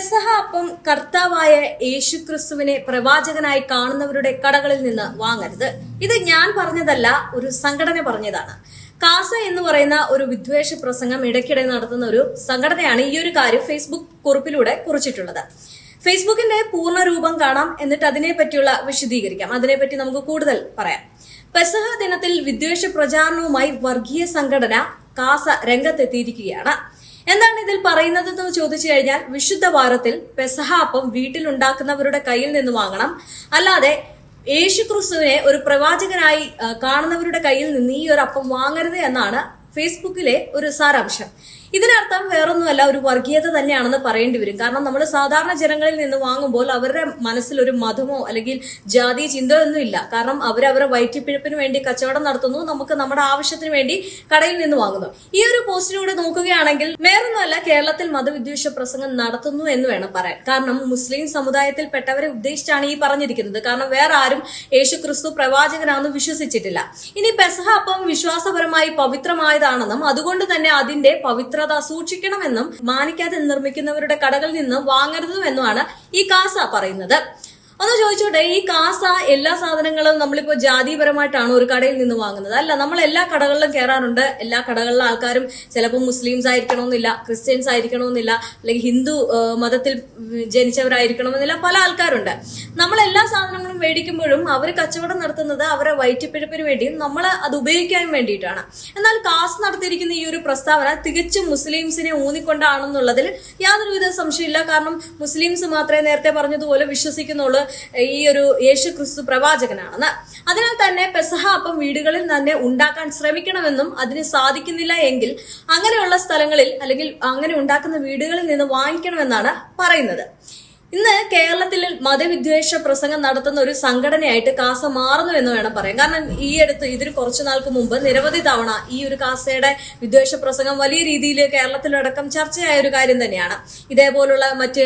പെസഹ അപ്പം കർത്താവായ യേശു ക്രിസ്തുവിനെ പ്രവാചകനായി കാണുന്നവരുടെ കടകളിൽ നിന്ന് വാങ്ങരുത്. ഇത് ഞാൻ പറഞ്ഞതല്ല ഒരു സംഘടന പറഞ്ഞതാണ്. കാസ എന്ന് പറയുന്ന ഒരു വിദ്വേഷ പ്രസംഗം ഇടയ്ക്കിടെ നടത്തുന്ന ഒരു സംഘടനയാണ് ഈ ഒരു കാര്യം ഫേസ്ബുക്ക് കുറിപ്പിലൂടെ കുറിച്ചിട്ടുള്ളത്. ഫേസ്ബുക്കിന്റെ പൂർണ രൂപം കാണാം എന്നിട്ട് അതിനെ പറ്റിയുള്ള വിശദീകരിക്കാം. അതിനെപ്പറ്റി നമുക്ക് കൂടുതൽ പറയാം. പെസഹ ദിനത്തിൽ വിദ്വേഷ പ്രചാരണവുമായി വർഗീയ സംഘടന കാസ രംഗത്തെത്തിയിരിക്കുകയാണ്. എന്താണ് ഇതിൽ പറയുന്നതെന്ന് ചോദിച്ചു കഴിഞ്ഞാൽ വിശുദ്ധ വാരത്തിൽ പെസഹ അപ്പം വീട്ടിലുണ്ടാക്കുന്നവരുടെ കയ്യിൽ നിന്ന് വാങ്ങണം. അല്ലാതെ യേശു ക്രിസ്തുവിനെ ഒരു പ്രവാചകനായി കാണുന്നവരുടെ കയ്യിൽ നിന്ന് ഈ ഒരു അപ്പം വാങ്ങരുത് എന്നാണ് ഫേസ്ബുക്കിലെ ഒരു സാരാംശം. ഇതിനർത്ഥം വേറൊന്നുമല്ല ഒരു വർഗീയത തന്നെയാണെന്ന് പറയേണ്ടി വരും. കാരണം നമ്മൾ സാധാരണ ജനങ്ങളിൽ നിന്ന് വാങ്ങുമ്പോൾ അവരുടെ മനസ്സിൽ ഒരു മതമോ അല്ലെങ്കിൽ ജാതി ചിന്തയൊന്നും ഇല്ല. കാരണം അവരവരെ വയറ്റിപ്പിഴപ്പിന് വേണ്ടി കച്ചവടം നടത്തുന്നു നമുക്ക് നമ്മുടെ ആവശ്യത്തിന് വേണ്ടി കടയിൽ നിന്ന് വാങ്ങുന്നു. ഈ ഒരു പോസ്റ്റിലൂടെ നോക്കുകയാണെങ്കിൽ വേറൊന്നുമല്ല കേരളത്തിൽ മതവിദ്വേഷ പ്രസംഗം നടത്തുന്നു എന്ന് വേണം പറയാൻ. കാരണം മുസ്ലിം സമുദായത്തിൽപ്പെട്ടവരെ ഉദ്ദേശിച്ചാണ് ഈ പറഞ്ഞിരിക്കുന്നത്. കാരണം വേറെ ആരും യേശു ക്രിസ്തു പ്രവാചകനാണെന്ന് വിശ്വസിച്ചിട്ടില്ല. ഇനി പെസഹ അപ്പം വിശ്വാസപരമായി പവിത്രമായതാണെന്നും അതുകൊണ്ട് തന്നെ അതിന്റെ പവിത്രത സൂക്ഷിക്കണമെന്നും മാനിക്കാതെ നിർമ്മിക്കുന്നവരുടെ കടകളിൽ നിന്ന് വാങ്ങരുതെന്നുമാണ് ഈ കാസ പറയുന്നത്. ഒന്ന് ചോദിച്ചോട്ടെ ഈ കാസ എല്ലാ സാധനങ്ങളും നമ്മളിപ്പോ ജാതിപരമായിട്ടാണ് ഒരു കടയിൽ നിന്ന് വാങ്ങുന്നത്? അല്ല നമ്മൾ എല്ലാ കടകളിലും കയറാറുണ്ട് എല്ലാ കടകളിലെ ആൾക്കാരും ചിലപ്പോൾ മുസ്ലിംസ് ആയിരിക്കണമെന്നില്ല ക്രിസ്ത്യൻസ് ആയിരിക്കണമെന്നില്ല അല്ലെങ്കിൽ ഹിന്ദു മതത്തിൽ ജനിച്ചവരായിരിക്കണമെന്നില്ല പല ആൾക്കാരുണ്ട്. നമ്മൾ എല്ലാ സാധനങ്ങളും മേടിക്കുമ്പോഴും അവർ കച്ചവടം നടത്തുന്നത് അവരെ വയറ്റിപ്പിഴപ്പിന് വേണ്ടിയും നമ്മൾ അത് ഉപയോഗിക്കാൻ വേണ്ടിയിട്ടാണ്. എന്നാൽ കാസ് നടത്തിയിരിക്കുന്ന ഈ ഒരു പ്രസ്താവന തികച്ചും മുസ്ലിംസിനെ ഊന്നിക്കൊണ്ടാണെന്നുള്ളതിൽ യാതൊരുവിധ സംശയമില്ല കാരണം മുസ്ലിംസ് മാത്രമേ നേരത്തെ പറഞ്ഞതുപോലെ വിശ്വസിക്കുന്നുള്ളൂ. ഈ ഒരു യേശു ക്രിസ്തു പ്രവാചകനാണെന്ന്. അതിനാൽ തന്നെ പെസഹ അപ്പം വീടുകളിൽ തന്നെ ഉണ്ടാക്കാൻ ശ്രമിക്കണമെന്നും അതിന് സാധിക്കുന്നില്ല എങ്കിൽ അങ്ങനെയുള്ള സ്ഥലങ്ങളിൽ അല്ലെങ്കിൽ അങ്ങനെ ഉണ്ടാക്കുന്ന വീടുകളിൽ നിന്ന് വാങ്ങിക്കണമെന്നാണ് പറയുന്നത്. ഇന്ന് കേരളത്തിൽ മതവിദ്വേഷ പ്രസംഗം നടത്തുന്ന ഒരു സംഘടനയായിട്ട് കാസ മാറുന്നു എന്ന് വേണം പറയാം കാരണം ഈ അടുത്ത് ഇതിന് കുറച്ചു നാൾക്ക് മുമ്പ് നിരവധി തവണ ഈ ഒരു കാസയുടെ വിദ്വേഷ പ്രസംഗം വലിയ രീതിയിൽ കേരളത്തിലടക്കം ചർച്ചയായ ഒരു കാര്യം തന്നെയാണ്. ഇതേപോലുള്ള മറ്റ്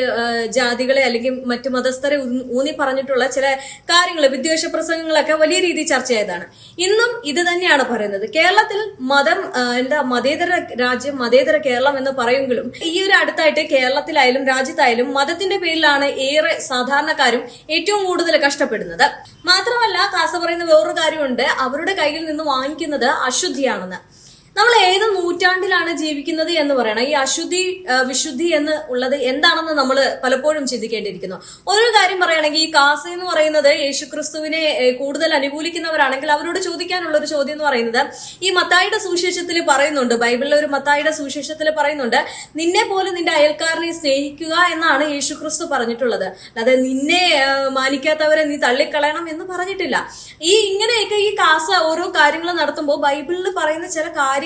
ജാതികളെ അല്ലെങ്കിൽ മറ്റ് മതസ്ഥരെ ഊന്നി- പറഞ്ഞിട്ടുള്ള ചില കാര്യങ്ങൾ വിദ്വേഷ പ്രസംഗങ്ങളൊക്കെ വലിയ രീതിയിൽ ചർച്ചയായതാണ്. ഇന്നും ഇത് തന്നെയാണ് പറയുന്നത്. കേരളത്തിൽ മതം എന്താ മതേതര രാജ്യം മതേതര കേരളം എന്ന് പറയുമെങ്കിലും ഈ ഒരു അടുത്തായിട്ട് കേരളത്തിലായാലും രാജ്യത്തായാലും മതത്തിന്റെ പേരിലാണ് ഏറെ സാധാരണക്കാരും ഏറ്റവും കൂടുതൽ കഷ്ടപ്പെടുന്നത്. മാത്രമല്ല കാസ പറയുന്ന വേറൊരു കാര്യമുണ്ട്. അവരുടെ കയ്യിൽ നിന്ന് വാങ്ങിക്കുന്നത് അശുദ്ധിയാണെന്ന്. നമ്മൾ ഏത് നൂറ്റാണ്ടിലാണ് ജീവിക്കുന്നത് എന്ന് പറയണം. ഈ അശുദ്ധി വിശുദ്ധി എന്ന് ഉള്ളത് എന്താണെന്ന് നമ്മൾ പലപ്പോഴും ചിന്തിക്കേണ്ടിയിരിക്കുന്നു. ഒരു കാര്യം പറയുകയാണെങ്കിൽ ഈ കാസ എന്ന് പറയുന്നത് യേശുക്രിസ്തുവിനെ കൂടുതൽ അനുകൂലിക്കുന്നവരാണെങ്കിൽ അവരോട് ചോദിക്കാനുള്ള ഒരു ചോദ്യം എന്ന് പറയുന്നത് ഈ മത്തായിയുടെ സുവിശേഷത്തിൽ പറയുന്നുണ്ട്. ബൈബിളിലെ ഒരു മത്തായിയുടെ സുവിശേഷത്തിൽ പറയുന്നുണ്ട് നിന്നെ പോലെ നിന്റെ അയൽക്കാരനെ സ്നേഹിക്കുക എന്നാണ് യേശുക്രിസ്തു പറഞ്ഞിട്ടുള്ളത്. അല്ലാതെ നിന്നെ മാനിക്കാത്തവരെ നീ തള്ളിക്കളയണം എന്ന് പറഞ്ഞിട്ടില്ല. ഈ ഇങ്ങനെയൊക്കെ ഈ കാസ ഓരോ കാര്യങ്ങൾ നടത്തുമ്പോൾ ബൈബിളിൽ പറയുന്ന ചില കാര്യങ്ങൾ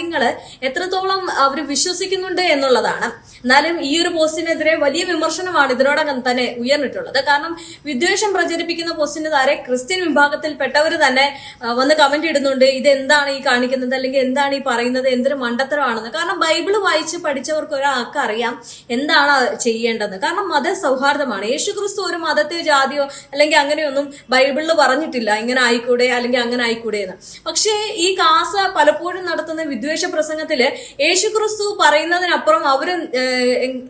എത്രത്തോളം അവർ വിശ്വസിക്കുന്നുണ്ട് എന്നുള്ളതാണ്. എന്നാലും ഈ ഒരു പോസ്റ്റിനെതിരെ വലിയ വിമർശനമാണ് ഇതിനോടകം തന്നെ ഉയർന്നിട്ടുള്ളത്. കാരണം വിദ്വേഷം പ്രചരിപ്പിക്കുന്ന പോസ്റ്റിന് താരെ ക്രിസ്ത്യൻ വിഭാഗത്തിൽപ്പെട്ടവർ തന്നെ വന്ന് കമന്റ് ഇടുന്നുണ്ട്. ഇത് എന്താണ് ഈ കാണിക്കുന്നത്? അല്ലെങ്കിൽ എന്താണ് ഈ പറയുന്നത്? എന്തൊരു മണ്ടത്തരമാണെന്ന്. കാരണം ബൈബിൾ വായിച്ച് പഠിച്ചവർക്ക് ഒരാൾക്ക് അറിയാം എന്താണ് ചെയ്യേണ്ടത് കാരണം മത സൗഹാർദ്ദമാണ്. യേശു ക്രിസ്തു ഒരു മതത്തെ ജാതിയോ അല്ലെങ്കിൽ അങ്ങനെയൊന്നും ബൈബിളിൽ പറഞ്ഞിട്ടില്ല. ഇങ്ങനെ ആയിക്കൂടെ? അല്ലെങ്കിൽ അങ്ങനെ ആയിക്കൂടെ എന്ന്. പക്ഷേ ഈ കാസ പലപ്പോഴും നടത്തുന്ന വിദ്വേഷ പ്രസംഗത്തിൽ യേശു ക്രിസ്തു പറയുന്നതിനപ്പുറം അവർ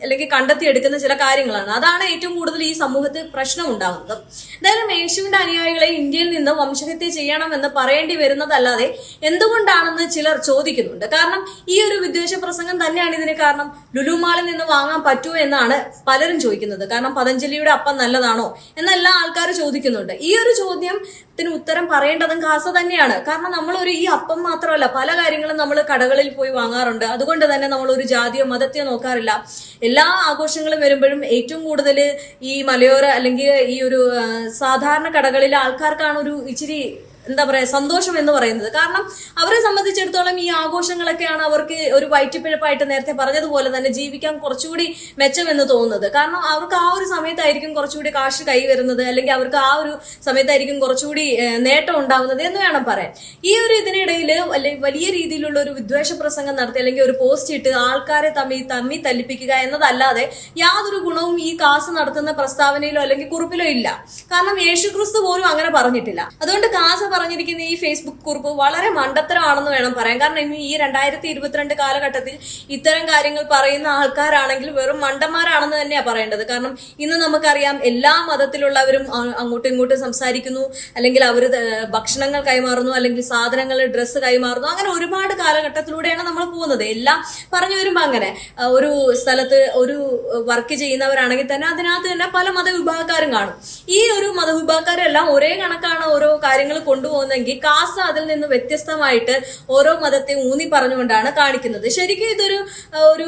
അല്ലെങ്കിൽ കണ്ടെത്തിയെടുക്കുന്ന ചില കാര്യങ്ങളാണ്. അതാണ് ഏറ്റവും കൂടുതൽ ഈ സമൂഹത്തിൽ പ്രശ്നം ഉണ്ടാകുന്നത് എന്തായാലും യേശുവിന്റെ അനുയായികളെ ഇന്ത്യയിൽ നിന്ന് വംശഹത്യ ചെയ്യണമെന്ന് പറയേണ്ടി വരുന്നതല്ലാതെ എന്തുകൊണ്ടാണെന്ന് ചിലർ ചോദിക്കുന്നുണ്ട്. കാരണം ഈ ഒരു വിദ്വേഷ പ്രസംഗം തന്നെയാണ് ഇതിന് കാരണം ലുലുമാളിൽ നിന്ന് വാങ്ങാൻ പറ്റുമോ എന്നാണ് പലരും ചോദിക്കുന്നത്. കാരണം പതഞ്ജലിയുടെ അപ്പം നല്ലതാണോ എന്നെല്ലാം ആൾക്കാർ ചോദിക്കുന്നുണ്ട്. ഈ ഒരു ചോദ്യത്തിന് ഉത്തരം പറയേണ്ടതും കാസ തന്നെയാണ്. കാരണം നമ്മൾ ഒരു ഈ അപ്പം മാത്രമല്ല പല കാര്യങ്ങളും നമ്മൾ കടകളിൽ പോയി വാങ്ങാറുണ്ട്. അതുകൊണ്ട് തന്നെ നമ്മൾ ഒരു ജാതിയോ മതത്തെയോ നോക്കാറില്ല. എല്ലാ ആഘോഷങ്ങളും വരുമ്പോഴും ഏറ്റവും കൂടുതൽ ഈ മലയോര അല്ലെങ്കിൽ ഈ ഒരു സാധാരണ കടകളിലെ ആൾക്കാർക്കാണ് ഒരു ഇച്ചിരി എന്താ പറയാ സന്തോഷം എന്ന് പറയുന്നത്. കാരണം അവരെ സംബന്ധിച്ചിടത്തോളം ഈ ആഘോഷങ്ങളൊക്കെയാണ് അവർക്ക് ഒരു വയറ്റിപ്പിഴപ്പായിട്ട് നേരത്തെ പറഞ്ഞതുപോലെ തന്നെ ജീവിക്കാൻ കുറച്ചുകൂടി മെച്ചമെന്ന് തോന്നുന്നത്. കാരണം അവർക്ക് ആ ഒരു സമയത്തായിരിക്കും കുറച്ചുകൂടി കാശ് കൈ വരുന്നത് അല്ലെങ്കിൽ അവർക്ക് ആ ഒരു സമയത്തായിരിക്കും കുറച്ചുകൂടി നേട്ടം ഉണ്ടാവുന്നത് എന്ന് വേണം പറയാൻ. ഈ ഒരു ഇതിനിടയിൽ വലിയ രീതിയിലുള്ള ഒരു വിദ്വേഷ പ്രസംഗം നടത്തി അല്ലെങ്കിൽ ഒരു പോസ്റ്റ് ഇട്ട് ആൾക്കാരെ തമ്മിൽ തമ്മി തല്ലിപ്പിക്കുക എന്നതല്ലാതെ യാതൊരു ഗുണവും ഈ കാസ് നടത്തുന്ന പ്രസ്താവനയിലോ അല്ലെങ്കിൽ കുറിപ്പിലോ ഇല്ല. കാരണം യേശുക്രിസ്തു പോലും അങ്ങനെ പറഞ്ഞിട്ടില്ല. അതുകൊണ്ട് കാസ പറഞ്ഞിരിക്കുന്ന ഈ ഫേസ്ബുക്ക് കുറിപ്പ് വളരെ മണ്ടത്തരമാണെന്ന് വേണം പറയാൻ. കാരണം ഇനി ഈ രണ്ടായിരത്തി ഇരുപത്തിരണ്ട് കാലഘട്ടത്തിൽ ഇത്തരം കാര്യങ്ങൾ പറയുന്ന ആൾക്കാരാണെങ്കിൽ വെറും മണ്ടന്മാരാണെന്ന് തന്നെയാണ് പറയേണ്ടത്. കാരണം ഇന്ന് നമുക്കറിയാം എല്ലാ മതത്തിലുള്ളവരും അങ്ങോട്ടും ഇങ്ങോട്ടും സംസാരിക്കുന്നു. അല്ലെങ്കിൽ അവർ ഭക്ഷണങ്ങൾ കൈമാറുന്നു. അല്ലെങ്കിൽ സാധനങ്ങൾ ഡ്രസ്സ് കൈമാറുന്നു. അങ്ങനെ ഒരുപാട് കാലഘട്ടത്തിലൂടെയാണ് നമ്മൾ പോകുന്നത്. എല്ലാം പറഞ്ഞു വരുമ്പോൾ അങ്ങനെ ഒരു സ്ഥലത്ത് ഒരു വർക്ക് ചെയ്യുന്നവരാണെങ്കിൽ തന്നെ അതിനകത്ത് തന്നെ പല മതവിഭാഗക്കാരും കാണും. ഈ ഒരു മതവിഭാഗക്കാരെല്ലാം ഒരേ കണക്കാണ് ഓരോ കാര്യങ്ങൾ കൊണ്ടുപോകുന്നതെങ്കിൽ കാസ അതിൽ നിന്ന് വ്യത്യസ്തമായിട്ട് ഓരോ മതത്തെ ഊന്നി പറഞ്ഞുകൊണ്ടാണ് കാണിക്കുന്നത്. ശരിക്കും ഇതൊരു ഒരു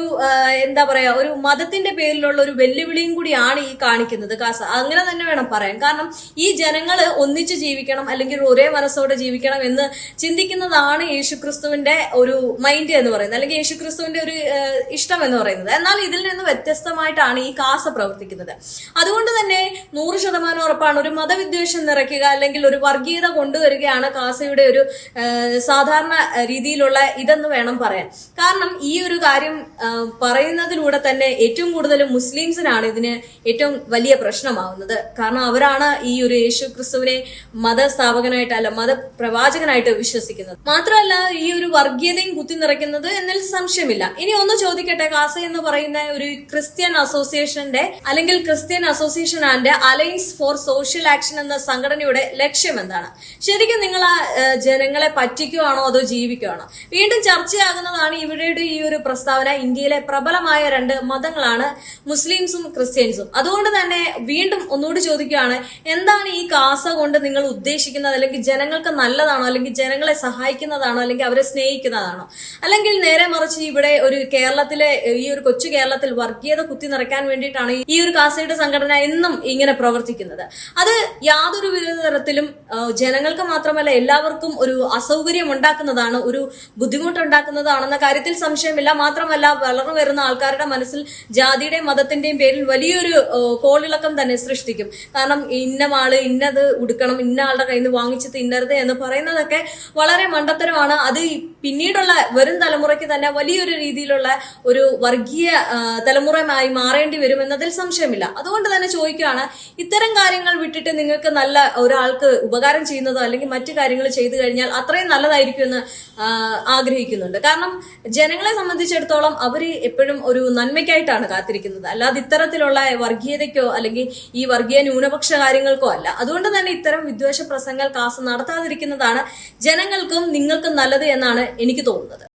എന്താ പറയാ ഒരു മതത്തിന്റെ പേരിലുള്ള ഒരു വെല്ലുവിളിയും കൂടിയാണ് ഈ കാണിക്കുന്നത് കാസ. അങ്ങനെ തന്നെ വേണം പറയാൻ. കാരണം ഈ ജനങ്ങൾ ഒന്നിച്ച് ജീവിക്കണം അല്ലെങ്കിൽ ഒരേ മനസ്സോടെ ജീവിക്കണം എന്ന് ചിന്തിക്കുന്നതാണ് യേശുക്രിസ്തുവിന്റെ ഒരു മൈൻഡ് എന്ന് പറയുന്നത് അല്ലെങ്കിൽ യേശുക്രിസ്തുവിന്റെ ഒരു ഇഷ്ടം എന്ന് പറയുന്നത്. എന്നാൽ ഇതിൽ നിന്ന് വ്യത്യസ്തമായിട്ടാണ് ഈ കാസ പ്രവർത്തിക്കുന്നത്. അതുകൊണ്ട് തന്നെ നൂറ് ശതമാനം ഉറപ്പാണ് ഒരു മതവിദ്വേഷം നിറയ്ക്കുക അല്ലെങ്കിൽ ഒരു വർഗീയത കൊണ്ടുവരികയാണ് കാസയുടെ ഒരു സാധാരണ രീതിയിലുള്ള ഇതെന്ന് വേണം പറയാൻ. കാരണം ഈ ഒരു കാര്യം പറയുന്നതിലൂടെ തന്നെ ഏറ്റവും കൂടുതൽ മുസ്ലിംസിനാണ് ഇതിന് ഏറ്റവും വലിയ പ്രശ്നമാവുന്നത്. കാരണം അവരാണ് ഈ ഒരു യേശു ക്രിസ്തുവിനെ മതസ്ഥാപകനായിട്ട് അല്ല മതപ്രവാചകനായിട്ട് വിശ്വസിക്കുന്നത്. മാത്രമല്ല ഈ ഒരു വർഗീയതയും കുത്തി നിറയ്ക്കുന്നത് എന്നതിൽ സംശയമില്ല. ഇനി ഒന്ന് ചോദിക്കട്ടെ കാസ എന്ന് പറയുന്ന ഒരു ക്രിസ്ത്യൻ അസോസിയേഷന്റെ അല്ലെങ്കിൽ Christian association and alliance for social action എന്ന സംഘടനയുടെ ലക്ഷ്യം എന്താണ്? ശരിക്കും നിങ്ങൾ ആ ജനങ്ങളെ പറ്റിക്കുവാണോ അതോ ജീവിക്കുവാണോ? വീണ്ടും ചർച്ചയാകുന്നതാണ് ഇവരുടെ ഈ ഒരു പ്രസ്താവന. ഇന്ത്യയിലെ പ്രബലമായ രണ്ട് മതങ്ങളാണ് മുസ്ലിംസും ക്രിസ്ത്യൻസും. അതുകൊണ്ട് തന്നെ വീണ്ടും ഒന്നുകൂടി ചോദിക്കുകയാണ് എന്താണ് ഈ കാസ കൊണ്ട് നിങ്ങൾ ഉദ്ദേശിക്കുന്നത്? അല്ലെങ്കിൽ ജനങ്ങൾക്ക് നല്ലതാണോ? അല്ലെങ്കിൽ ജനങ്ങളെ സഹായിക്കുന്നതാണോ? അല്ലെങ്കിൽ അവരെ സ്നേഹിക്കുന്നതാണോ? അല്ലെങ്കിൽ നേരെ മറിച്ച് ഇവിടെ ഒരു കേരളത്തിലെ ഈ ഒരു കൊച്ചു കേരളത്തിൽ വർഗീയത കുത്തി നിറയ്ക്കാൻ വേണ്ടിയിട്ടാണ് ഈ ഒരു കാസയുടെ സംഘടന എന്നും ഇങ്ങനെ പ്രവർത്തിക്കുന്നത്. അത് യാതൊരു വിധ തരത്തിലും ആ, ജനങ്ങൾക്ക് മാത്രമല്ല എല്ലാവർക്കും ഒരു അസൗകര്യം ഉണ്ടാക്കുന്നതാണ് ഒരു ബുദ്ധിമുട്ടുണ്ടാക്കുന്നതാണെന്ന കാര്യത്തിൽ സംശയമില്ല. മാത്രമല്ല വളർന്നു വരുന്ന ആൾക്കാരുടെ മനസ്സിൽ ജാതിയുടെയും മതത്തിന്റെയും പേരിൽ വലിയൊരു കോളിളക്കം തന്നെ സൃഷ്ടിക്കും. കാരണം ഇന്ന ആൾ ഇന്നത് ഉടുക്കണം ഇന്ന ആളുടെ കയ്യിൽ നിന്ന് വാങ്ങിച്ച് തിന്നരുത് എന്ന് പറയുന്നതൊക്കെ വളരെ മണ്ടത്തരമാണ്. അത് പിന്നീടുള്ള വരും തലമുറയ്ക്ക് തന്നെ വലിയൊരു രീതിയിലുള്ള ഒരു വർഗീയ തലമുറയുമായി മാറേണ്ടി വരും എന്നതിൽ സംശയമില്ല. അതുകൊണ്ട് തന്നെ ചോദിക്കുകയാണ് ഇത്തരം കാര്യങ്ങൾ വിട്ടിട്ട് നിങ്ങൾക്ക് നല്ല ഒരാൾക്ക് ഉപകാരം ചെയ്യുന്നതോ അല്ലെങ്കിൽ മറ്റു കാര്യങ്ങൾ ചെയ്തു കഴിഞ്ഞാൽ അത്രയും നല്ലതായിരിക്കും എന്ന് ആഗ്രഹിക്കുന്നുണ്ട്. കാരണം ജനങ്ങളെ സംബന്ധിച്ചിടത്തോളം അവർ എപ്പോഴും ഒരു നന്മയ്ക്കായിട്ടാണ് കാത്തിരിക്കുന്നത്. അല്ലാതെ ഇത്തരത്തിലുള്ള വർഗീയതയ്ക്കോ അല്ലെങ്കിൽ ഈ വർഗീയ ന്യൂനപക്ഷ കാര്യങ്ങൾക്കോ അല്ല. അതുകൊണ്ട് തന്നെ ഇത്തരം വിദ്വേഷ പ്രസംഗങ്ങൾ കാസ് നടത്താതിരിക്കുന്നതാണ് ജനങ്ങൾക്കും നിങ്ങൾക്കും നല്ലത് എന്നാണ് എനിക്ക് തോന്നുന്നത്.